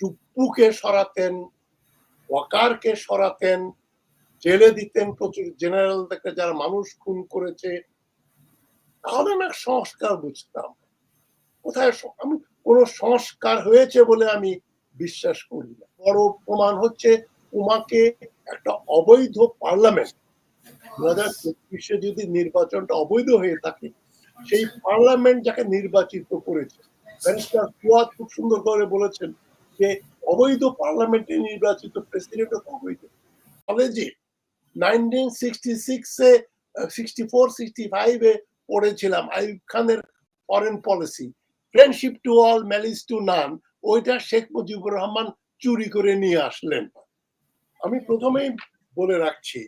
চুপ্পুকে সরাতেন, ওয়াকারকে সরাতেন, জেলে দিতেন প্রচুর জেনারেলদেরকে যারা মানুষ খুন করেছে তাহলে আমি সংস্কার বুঝতাম। কোথায় আমি, কোন সংস্কার হয়েছে বলে আমি বিশ্বাস করি না। বড় প্রমাণ হচ্ছে উমাকে একটা অবৈধ পার্লামেন্ট দু হাজার চব্বিশে যদি নির্বাচনটা অবৈধ হয়ে থাকে, সেই পার্লামেন্ট যাকে নির্বাচিত করেছে, ব্যারিস্টার খুব সুন্দর করে বলেছেন যে অবৈধ পার্লামেন্টে নির্বাচিত প্রেসিডেন্ট অবৈধ যে নাইনটিন সিক্সটি সিক্সে সিক্সটি ফোর সিক্সটি ফাইভে পড়েছিলাম আইব খানের foreign policy friendship to all malice to none ওইটা শেখ মুজিবুর রহমান চুরি করে নিয়ে আসলেন। আমি প্রথমেই বলে রাখছি,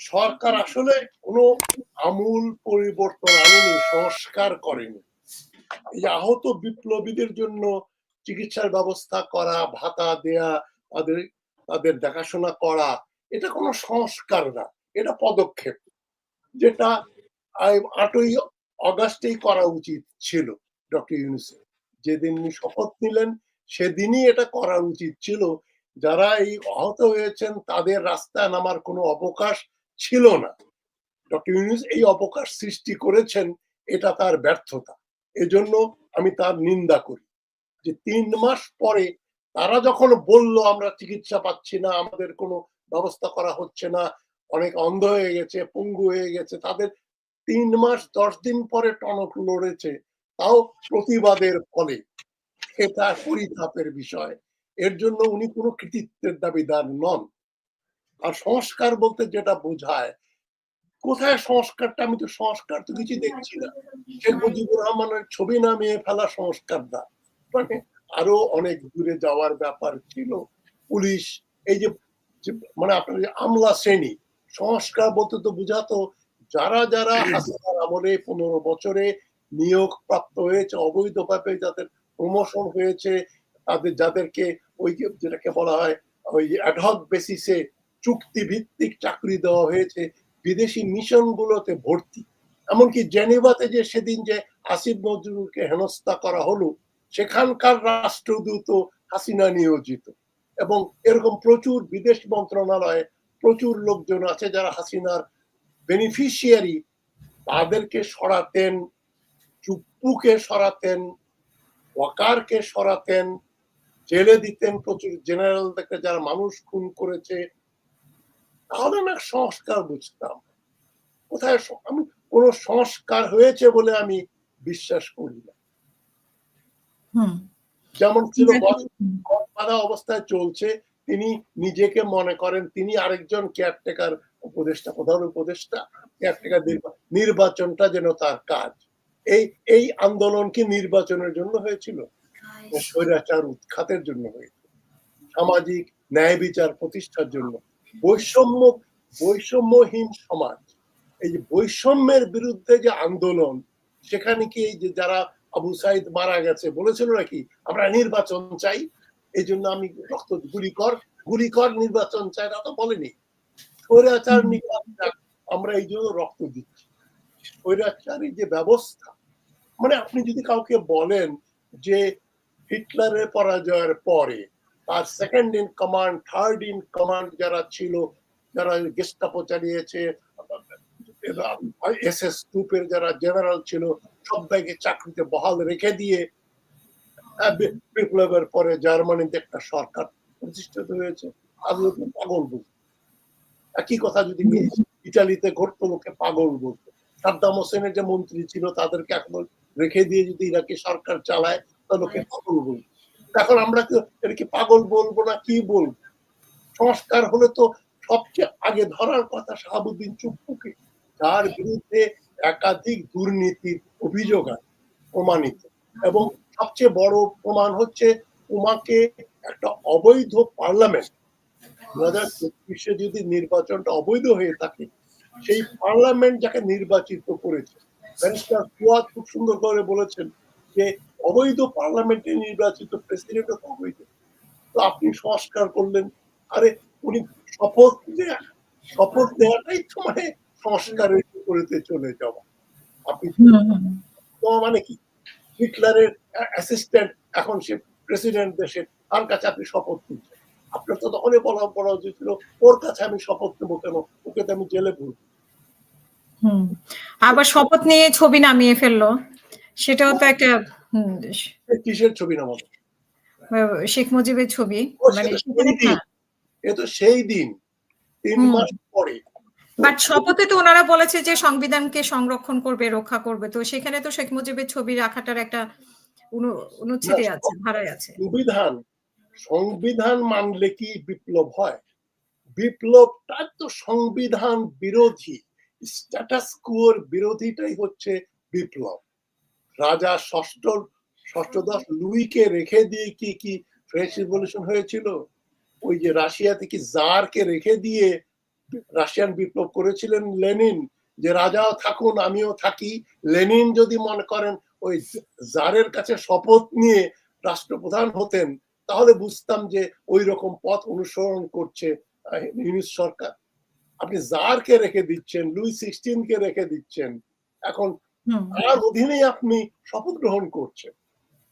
সরকার আসলে কোনো আমূল পরিবর্তন আনেনি, সংস্কার করেনি। এই আহত বিপ্লবীদের জন্য চিকিৎসার ব্যবস্থা করা, ভাতা দেয়া, তাদের তাদের দেখাশোনা করা, এটা কোনো সংস্কার না, এটা পদক্ষেপ। যেটা আটই অগাস্টেই করা উচিত ছিল ডক্টর ইউনুসের। যেদিন শপথ নিলেন, সেদিনই এটা করা উচিত ছিল। যারা এই আহত হয়েছেন, তাদের রাস্তায় নামার কোনো অবকাশ ছিল না। ডক্টর ইউনুস এই অবকাশ সৃষ্টি করেছেন, এটা তার ব্যর্থতা। এজন্য আমি তার নিন্দা করি। যে তিন মাস পরে তারা যখন বলল, আমরা চিকিৎসা পাচ্ছি না, আমাদের কোনো ব্যবস্থা করা হচ্ছে না, অনেক অন্ধ হয়ে গেছে, পঙ্গু হয়ে গেছে, তাদের তিন মাস দশ দিন পরে টনক লড়েছে তাও প্রতিবাদের ফলে। এটা পরিতাপের বিষয়। এর জন্য উনি কোনো কৃতিত্বের দাবিদার নন। আর সংস্কার বলতে যেটা বোঝায়, কোথায় সংস্কারটা? আমি তো সংস্কার তো কিছু দেখছি না। শেখ মুজিবুর রহমানের ছবি নামিয়ে ফেলা সংস্কার না মানে আরও অনেক দূরে যাওয়ার ব্যাপার ছিল। পুলিশ এই যে মানে আপনার যে আমলা শ্রেণি সংস্কার বলতে তো বুঝাতো যারা যারা হাসিনার আমলে পনেরো বছরে নিয়োগ প্রাপ্ত হয়েছে অবৈধভাবে যাদের প্রমোশন হয়েছে তাদের যাদেরকে ওই যেটাকে বলা হয় ওই অ্যাডহক বেসিসে চুক্তি ভিত্তিক চাকরি দেওয়া হয়েছে বিদেশি মিশন গুলোতে ভর্তি। এমনকি জেনেভাতে যে সেদিন যে আসিফ নজরুলকে হেনস্থা করা হলো সেখানকার রাষ্ট্রদূত হাসিনা নিয়োজিত। এবং এরকম প্রচুর বিদেশ মন্ত্রণালয়ে প্রচুর লোকজন আছে যারা হাসিনার বেনিফিশিয়ারি তাদেরকে সরাতেন, চুপ্পুকে সরাতেন, ওয়াকারকে সরাতেন, জেলে দিতেন প্রচুর জেনারেল জেনারেলদেরকে যারা মানুষ খুন করেছে। তাহলে এক সংস্কার বুঝতাম। কোথায় আমি কোন সংস্কার হয়েছে বলে আমি বিশ্বাস করি না। যেমন ছিল বাঁধা অবস্থায় চলছে তিনি নিজেকে মনে করেন তিনি আরেকজন কেয়ারটেকার উপদেষ্টা প্রধান উপদেষ্টা কেয়ারটেকার নির্বাচনটা যেন তার কাজ। এই এই আন্দোলন কি নির্বাচনের জন্য হয়েছিল? স্বৈরাচার উৎখাতের জন্য হয়েছিল। সামাজিক ন্যায় বিচার প্রতিষ্ঠার জন্য। বৈষম্য বৈষম্যহীন সমাজ। এই যে বৈষম্যের বিরুদ্ধে যে আন্দোলন সেখানে কি এই যে যারা আবু সাইদ মারা গেছে, বলেছিল নাকি, আমরা নির্বাচন চাই এই জন্য আমি রক্ত গুলি কর গুলি কর, নির্বাচন চাই না তো বলেনি। স্বৈরাচার আমরা এই জন্য রক্ত দিচ্ছি। স্বৈরাচারী যে ব্যবস্থা মানে আপনি যদি কাউকে বলেন যে হিটলারের পরাজয়ের পরে তার second in command third in command যারা ছিল, যারা গেস্টাপো চালিয়েছে গ্রুপের যারা জেনারেল ছিল চাকরিতে বহাল রেখে দিয়ে বিপ্লবের পরে জার্মানিতে একটা সরকার প্রতিষ্ঠিত হয়েছে। পাগল একই কথা যদি ইটালিতে ঘটতো, লোকে পাগল বলতো। সাদ্দাম হোসেনের যে মন্ত্রী ছিল, তাদেরকে এখন রেখে দিয়ে যদি ইরাকি সরকার চালায়, তা লোকে পাগল বলতো এখন আমরা কি এটা কি পাগল বলব না, কি বলব? সংস্কার হলে তো সবচেয়ে আগে ধরার কথা শাহাবুদ্দিন চুপ্পুকে। যার বিরুদ্ধে একাধিক দুর্নীতির অভিযোগ আছে, প্রমাণিত। এবং সবচেয়ে বড় প্রমাণ হচ্ছে উমাকে একটা অবৈধ পার্লামেন্ট দু হাজার চব্বিশে যদি নির্বাচনটা অবৈধ হয়ে থাকে, সেই পার্লামেন্ট যাকে নির্বাচিত করেছে। ব্যারিস্টার খুব সুন্দর করে বলেছেন যে, অবৈধ পার্লামেন্টে নির্বাচিত প্রেসিডেন্ট অবৈধ। তো আপনি সংস্কার করলেন। আরে, উনি শপথ শপথ দেওয়াটাই তো মানে সংস্কারের বিপরীতে চলে যাওয়া। আপনি তো মানে কি? হিটলারের অ্যাসিস্ট্যান্ট এখন সে প্রেসিডেন্ট দেশের তার কাছে আপনি শপথ নিচ্ছেন আপনার তো তখনই বলা বলা উচিত ছিল ওর কাছে আমি শপথ নেব কেন? ওকে তো আমি জেলে ভুল হুম। আবার শপথ নিয়ে ছবি নামিয়ে ফেলল। সেটাও তো একটা কিসের ছবি নামাবো? শেখ মুজিবের ছবি। মানে সেই দিন। এ তো সেই দিন। তিন মাস পরে। বাট শপথে তো ওনারা বলেছে যে সংবিধানকে সংরক্ষণ করবে রক্ষা করবে। তো সেখানে তো শেখ মুজিবের ছবি রাখাটার একটা অনুচ্ছেদে আছে ধারায় আছে। সংবিধান সংবিধান মানলে কি বিপ্লব হয়? বিপ্লবটা তো সংবিধান বিরোধী স্ট্যাটাস কুয়োর বিরোধীটাই হচ্ছে বিপ্লব। রাজা ষষ্ঠ ষষ্ঠদশ লুইকে রেখে দিয়ে কি কি ফ্রেঞ্চ রিভলিউশন হয়েছিল? ওই যে রাশিয়া থেকে জারকে রেখে দিয়ে রাশিয়ান বিপ্লব করেছিলেন লেনিন যে রাজাও থাকুন আমিও থাকি। লেনিন যদি মনে করেন ওই জারের কাছে শপথ নিয়ে রাষ্ট্রপ্রধান হতেন তাহলে বুঝতাম যে ওই রকম পথ অনুসরণ করছে ইউনিস সরকার। আপনি জারকে রেখে দিচ্ছেন লুই সিক্সটিন কে রেখে দিচ্ছেন এখন তার অধীনে আপনি শপথ গ্রহণ করছেন।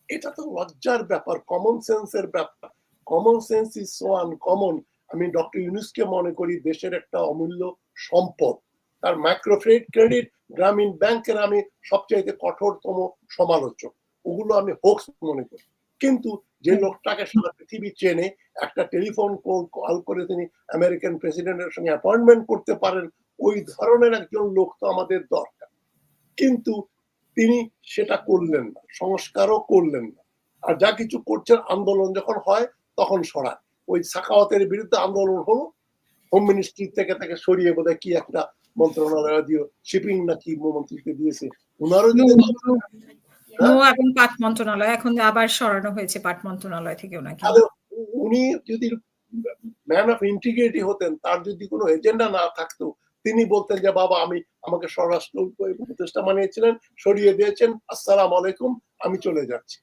এটা তো লজ্জার ব্যাপার কমন সেন্সের ব্যাপার। Common sense is so uncommon আমি ডক্টর ইউনুসকে মনে করি দেশের একটা অমূল্য সম্পদ। তার মাইক্রোক্রেডিট ক্রেডিট গ্রামীণ ব্যাংকের আমি সবচাইতে কঠোরতম সমালোচক। ওগুলো আমি হোক্স মনে করি। কিন্তু যে লোকটাকে সারা পৃথিবী চেনে একটা টেলিফোন কল করে তিনি আমেরিকান প্রেসিডেন্টের সঙ্গে অ্যাপয়েন্টমেন্ট করতে পারেন ওই ধরনের একজন লোক তো আমাদের দরকার। কিন্তু তিনি সেটা করলেন না সংস্কারও করলেন না। আর যা কিছু করছেন আন্দোলন যখন হয় তখন সরায় ওই সাখাওয়াতের বিরুদ্ধে আন্দোলন হলো। হোম মিনিস্ট্রি থেকে তাকে সরিয়ে বোধহয় কি একটা মন্ত্রণালয় দিয়ে শিপিং নাকি মন্ত্রীকে দিয়েছে ওনারও যদি নৌ এবং পাট মন্ত্রণালয় এখন আবার সরানো হয়েছে পাট মন্ত্রণালয় থেকে ওনাকে। উনি যদি ম্যান অফ ইন্টিগ্রিটি হতেন তার যদি কোনো এজেন্ডা না থাকতো তিনি বলতেন যে বাবা আমি আমাকে স্বরাষ্ট্র উপদেষ্টা বানিয়েছিলেন সরিয়ে দিয়েছেন আসসালাম আলাইকুম আমি চলে যাচ্ছি।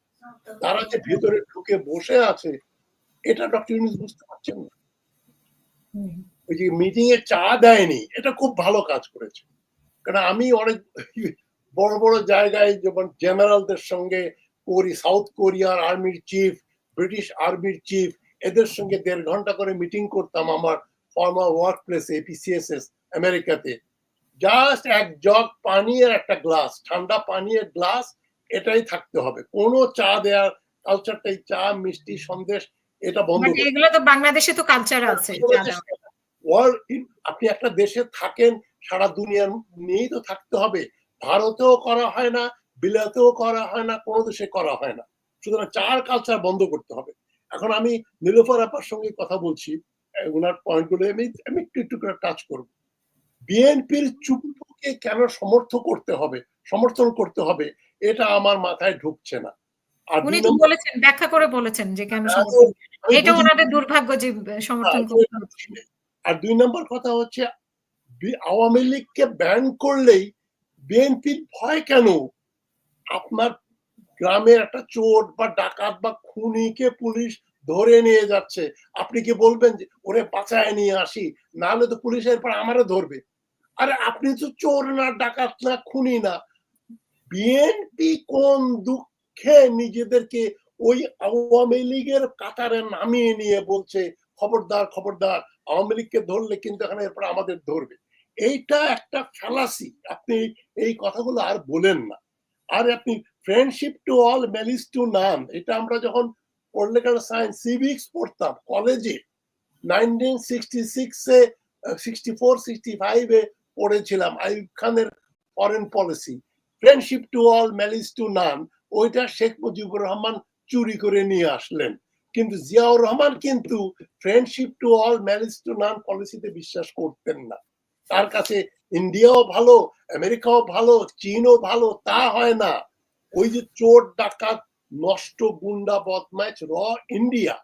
তারা যে ভেতরে ঢুকে বসে আছে এটা ডক্টর ইউনুস বুঝতে পারছেন না। ওই যে মিটিং এ চা দেয়নি এটা খুব ভালো কাজ করেছে। কারণ আমি অনেক বড় বড় জায়গায় যেমন জেনারেলদের সঙ্গে করি সাউথ কোরিয়ার আর্মির চিফ ব্রিটিশ আর্মির চিফ এদের সঙ্গে দেড় ঘণ্টা করে মিটিং করতাম আমার ফর্মাল ওয়ার্ক প্লেস এপিসিএসএস আমেরিকাতে জাস্ট এক জগ পানি আর একটা গ্লাস ঠান্ডা পানি আর গ্লাস এটাই থাকতে হবে। কোনো চা দেওয়ার কালচারটাই চা মিষ্টি সন্দেশ এটা বন্ধ এগুলো তো বাংলাদেশে তো কালচার আছে ওয়ার্ল্ড আপনি একটা দেশে থাকেন সারা দুনিয়ার নিয়েই তো থাকতে হবে। ভারতেও করা হয় না বিলাতেও করা হয় না কোনো দেশে করা হয় না। সুতরাং চার কালচার বন্ধ করতে হবে। এখন আমি নীলোফার আপার সঙ্গে কথা বলছি ওনার পয়েন্টগুলো আমি আমি একটু একটু করে টাচ করব। বিএনপির চুপকে কেন সমর্থ করতে হবে? সমর্থন করতে হবে এটা আমার মাথায় ঢুকছে না। উনি তো বলেছেন ব্যাখ্যা করে বলেছেন যে কেন এটা ওনাদের দুর্ভাগ্য যে সমর্থন। আর দুই নম্বর কথা হচ্ছে আওয়ামী লীগকে ব্যান করলেই বিএনপির ভয় কেন? আপনার গ্রামের একটা চোর বা ডাকাত বা খুনিকে পুলিশ ধরে নিয়ে যাচ্ছে। আপনি কি বলবেন যে ওরে বাঁচায় নিয়ে আসি নাহলে তো পুলিশের পর আমারও ধরবে আরে আপনি তো চোর না ডাকাত না খুনি না। বিএনপি কোন দুঃখে নিজেদেরকে ওই আওয়ামী লীগের কাতারে নামিয়ে নিয়ে বলছে, খবরদার খবরদার, আওয়ামী লীগকে ধরলে কিন্তু এখানে এরপর আমাদের ধরবে। এইটা একটা ফ্যালাসি আপনি এই কথাগুলো আর বলেন না। আর আপনি friendship to all malice to none এটা আমরা যখন পলিটিক্যাল সায়েন্স সিভিক্স পড়তাম কলেজে নাইনটিন সিক্সটি সিক্সে সিক্সটি ফোর সিক্সটি ফাইভে পড়েছিলাম আইব খানের foreign policy friendship to all malice to none ওইটা শেখ মুজিবুর রহমান চুরি করে নিয়ে আসলেন। কিন্তু জিয়াউর রহমান কিন্তু friendship to all malice to none পলিসিতে বিশ্বাস করতেন না। তার কাছে ইন্ডিয়াও ভালো, আমেরিকাও ভালো, চীনও ভালো, তা হয় না। ওই যে চোর, ডাকাত, নষ্ট, গুন্ডা, বদমাইশ, র ইন্ডিয়া।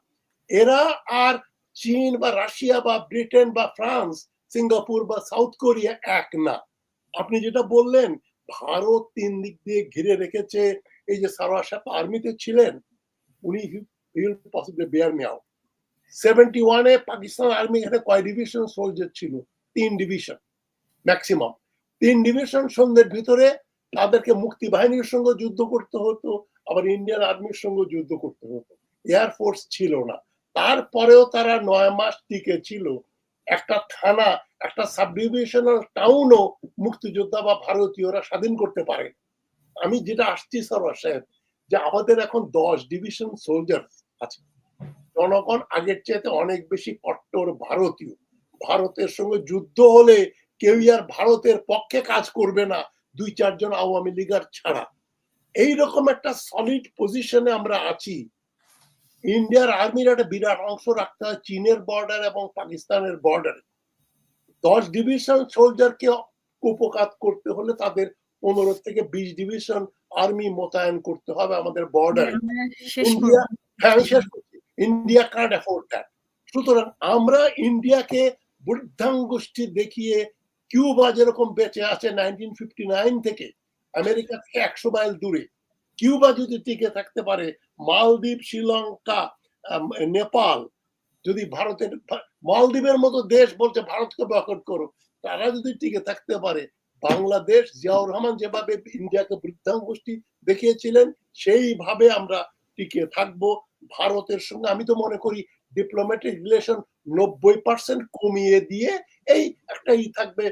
এরা আর চীন বা রাশিয়া বা ব্রিটেন বা ফ্রান্স, সিঙ্গাপুর বা সাউথ কোরিয়া এক না। আপনি যেটা বললেন, ভারত তিন দিক দিয়ে ঘিরে রেখেছে এই যে সারোয়ার সাহেব আর্মিতে ছিলেন, উনি possibly bear me out seventy ওয়ানে পাকিস্তান আর্মি এখানে কয় ডিভিশন সোলজার ছিল? তিন ডিভিশন ম্যাক্সিমাম তিন ডিভিশন সন্ধ্যের ভিতরে তাদেরকে মুক্তি বাহিনীর সঙ্গে যুদ্ধ করতে হতো, আবার ইন্ডিয়ান আর্মির সঙ্গে যুদ্ধ করতে হতো। এয়ারফোর্স ছিল না। তারপরেও তারা নয় মাস টিকে ছিল। একটা থানা, একটা সাব ডিভিশনাল টাউনও মুক্তিযোদ্ধা বা ভারতীয়রা স্বাধীন করতে পারে আমি যেটা আসছি সরোয়ার সাহেব, যে আমাদের এখন দশ ডিভিশন সোলজার আছে। জনগণ আগের চাইতে অনেক বেশি কট্টর, ভারতীয়। ভারতের সঙ্গে যুদ্ধ হলে কেউই আর ভারতের পক্ষে কাজ করবে না, দুই চারজন আওয়ামী লীগার ছাড়া। এইরকম একটা সলিড পজিশনে আমরা আছি। ইন্ডিয়ার আর্মির একটা বিরাট অংশ রাখতে হয় চীনের বর্ডার এবং পাকিস্তানের বর্ডারে দশ ডিভিশন সোলজারকে উপকাত করতে হলে তাদের পনেরো থেকে বিশ ডিভিশন আর্মি মোতায়েন করতে হবে আমাদের বর্ডারে ইন্ডিয়া। হ্যাঁ আমি শেষ করছি। ইন্ডিয়া অ্যাফোর্ড দ্যাট সুতরাং আমরা ইন্ডিয়াকে বৃদ্ধাঙ্গুষ্ঠী দেখিয়ে কিউবা যেরকম বেঁচে আছে নাইনটিন ফিফটি নাইন থেকে আমেরিকা থেকে একশো মাইল দূরে কিউবা যদি টিকে থাকতে পারে মালদ্বীপ শ্রীলঙ্কা নেপাল যদি ভারতের মালদ্বীপের মতো দেশ বলছে ভারতকে বয়কট করো তারা যদি টিকে থাকতে পারে বাংলাদেশ জিয়াউর রহমান যেভাবে ইন্ডিয়াকে বৃদ্ধাঙ্গুষ্ঠী দেখিয়েছিলেন, সেইভাবে আমরা টিকে থাকব। ভারতের সঙ্গে আমি তো মনে করি ডিপ্লোম্যাটিক রিলেশন নব্বই পার্সেন্ট কমিয়ে দিয়ে এই একটা ই থাকবে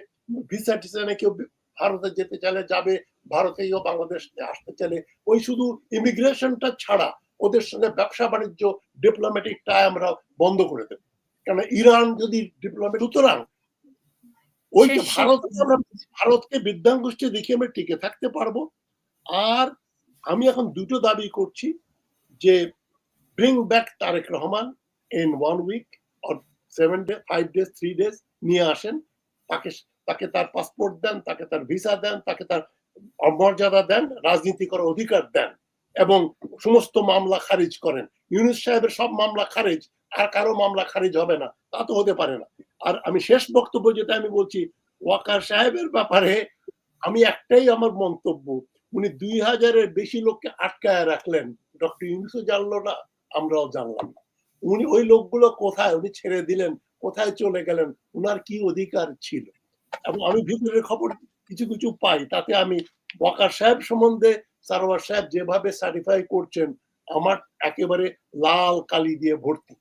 ভিসা টিসা কেউ ভারতে যেতে চাইলে যাবে, ভারতেও বাংলাদেশ আসতে চাইলে। ওই শুধু ইমিগ্রেশনটা ছাড়া ওদের সঙ্গে ব্যবসা বাণিজ্য ডিপ্লোম্যাটিকটা আমরা বন্ধ করে দেবো। কেন, ইরান যদি ডিপ্লোম্যাট সুতরাং ওই যে শেষ- ভারত আমরা ভারতকে বিদ্যাঙ্গুষ্ঠী আমরা টিকে থাকতে পারব। আর আমি এখন দুটো দাবি করছি যে bring back Tarique Rahman in one week or seven day five days three days নিয়ে আসেন। তাকে তাকে তার পাসপোর্ট দেন তাকে তার ভিসা দেন তাকে তার অমর্যাদা দেন রাজনীতি করার অধিকার দেন এবং সমস্ত মামলা খারিজ করেন। ইউনুস সাহেবের সব মামলা খারিজ। আর কারও মামলা খারিজ হবে না, তা তো হতে পারে না। আর আমি শেষ বক্তব্য যেটা আমি বলছি, ওয়াকার সাহেবের ব্যাপারে আমি একটাই আমার মন্তব্য, উনি দুই হাজারের বেশি লোককে আটকায় রাখলেন। ডক্টর ইউনুসও জানলো না, আমরাও জানলাম না। উনি ওই লোকগুলো কোথায়? উনি ছেড়ে দিলেন, কোথায় চলে গেলেন? উনার কি অধিকার ছিল? এবং আমি ভিতরের খবর কিছু কিছু পাই, তাতে আমি ওয়াকার সাহেব সম্বন্ধে, সারোয়ার সাহেব যেভাবে সার্টিফাই করছেন, আমার একেবারে লাল কালি দিয়ে ভর্তি।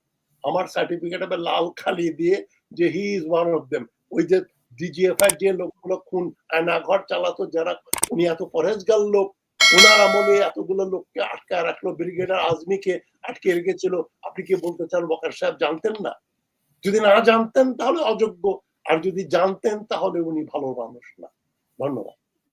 আমার সার্টিফিকেট হবে লাল খালি দিয়ে যে he is one of them ওই যে ডিজিএফআই যে লোকগুলো খুন আয়নাঘর চালাতো যারা, উনি এত পরেজগার লোক। ওনার আমলে এতগুলো লোককে আটকায় রাখল, ব্রিগেডার আজমিকে আটকে রেখেছিল। আপনি কি বলতে চান বকার সাহেব, জানতেন না? যদি না জানতেন তাহলে অযোগ্য। আর যদি জানতেন তাহলে উনি ভালো মানুষ না। ধন্যবাদ।